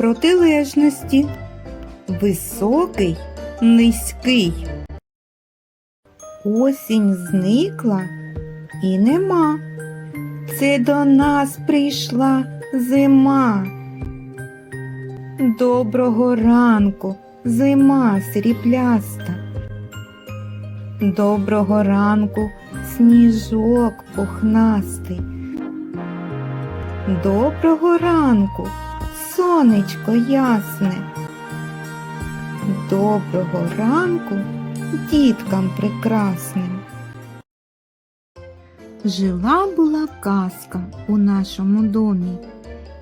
протилежності. Високий, низький. Осінь зникла і нема. Це до нас прийшла зима. Доброго ранку, зима срібляста. Доброго ранку, сніжок пухнастий. Доброго ранку, сонечко ясне. Доброго ранку діткам прекрасним. Жила була казка у нашому домі,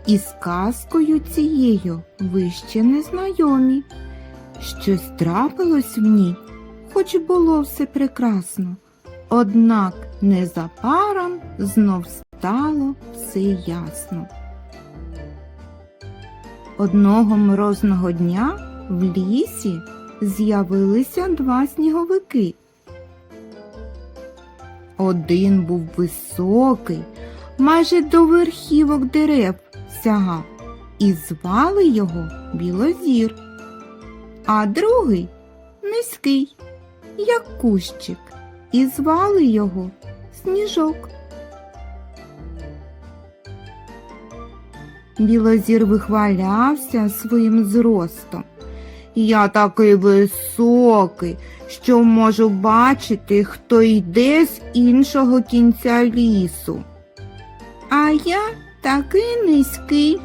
і з казкою цією ви ще не знайомі. Щось трапилось в ній, хоч було все прекрасно, однак незабаром знов стало все ясно. Одного морозного дня в лісі з'явилися два сніговики. Один був високий, майже до верхівок дерев сягав, і звали його Білозір, а другий низький, як кущик, і звали його Сніжок. Білозір вихвалявся своїм зростом. Я такий високий, що можу бачити, хто йде з іншого кінця лісу. А я такий низький,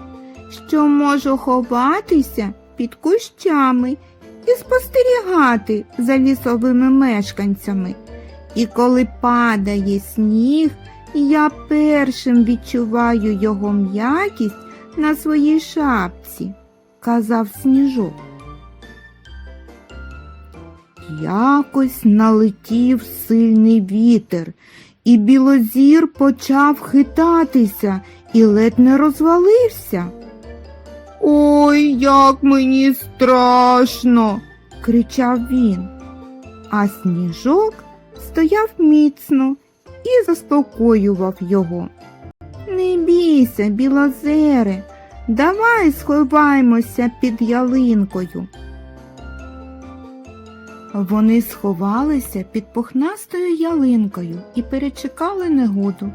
що можу ховатися під кущами і спостерігати за лісовими мешканцями. І коли падає сніг, я першим відчуваю його м'якість на своїй шапці, казав сніжок. Якось налетів сильний вітер, і білозір почав хитатися і ледь не розвалився. Ой, як мені страшно, кричав він. А сніжок стояв міцно і заспокоював його. Не бійся, білозере, давай сховаймося під ялинкою. Вони сховалися під пухнастою ялинкою і перечекали негоду.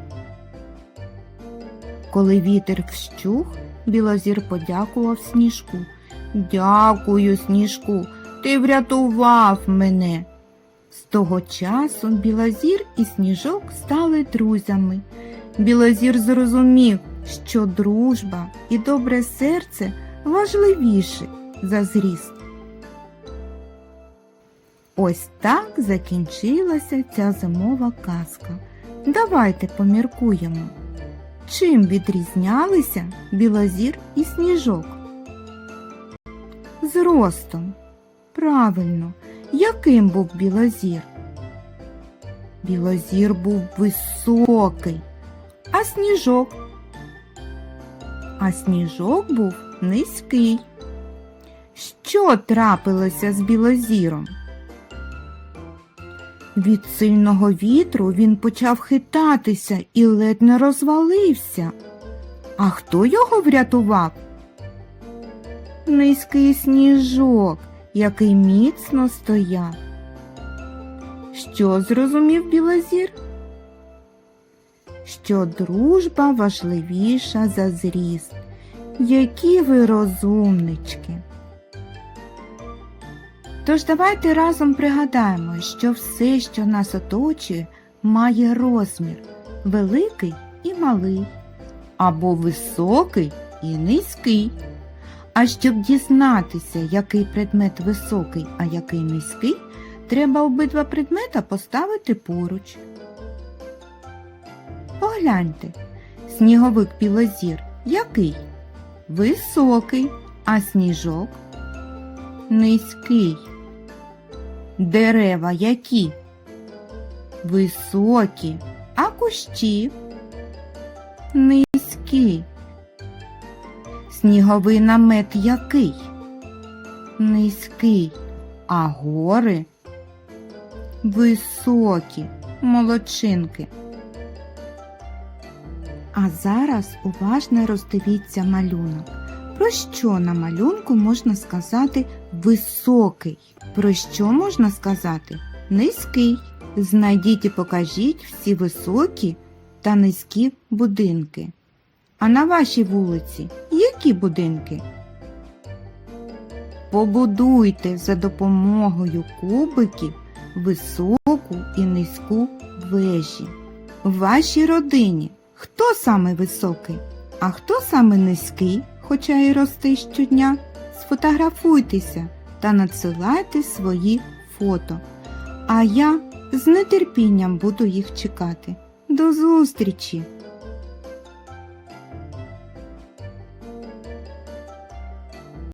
Коли вітер вщух, білозір подякував сніжку. Дякую, сніжку, ти врятував мене. З того часу білозір і сніжок стали друзями. Білозір зрозумів, що дружба і добре серце важливіше за зріст. Ось так закінчилася ця зимова казка. Давайте поміркуємо. Чим відрізнялися білозір і сніжок? Зростом. Правильно, яким був білозір? Білозір був високий, а сніжок. А сніжок був низький. Що трапилося з білозіром? Від сильного вітру він почав хитатися і ледь не розвалився. А хто його врятував? Низький сніжок, який міцно стояв. Що зрозумів Білозір? Що дружба важливіша за зріст. Які ви розумнички. Тож давайте разом пригадаємо, що все, що нас оточує, має розмір великий і малий, або високий і низький. А щоб дізнатися, який предмет високий, а який низький, треба обидва предмета поставити поруч. Погляньте, сніговик білозір який? Високий, а сніжок низький. Дерева які? Високі, а кущі низькі. Сніговий намет який? Низький, а гори високі, молодчинки. А зараз уважно роздивіться малюнок. Про що на малюнку можна сказати високий? Про що можна сказати низький? Знайдіть і покажіть всі високі та низькі будинки. А на вашій вулиці які будинки? Побудуйте за допомогою кубиків високу і низьку вежі. В вашій родині хто саме високий, а хто саме низький, хоча й рости щодня? Сфотографуйтеся та надсилайте свої фото. А я з нетерпінням буду їх чекати. До зустрічі!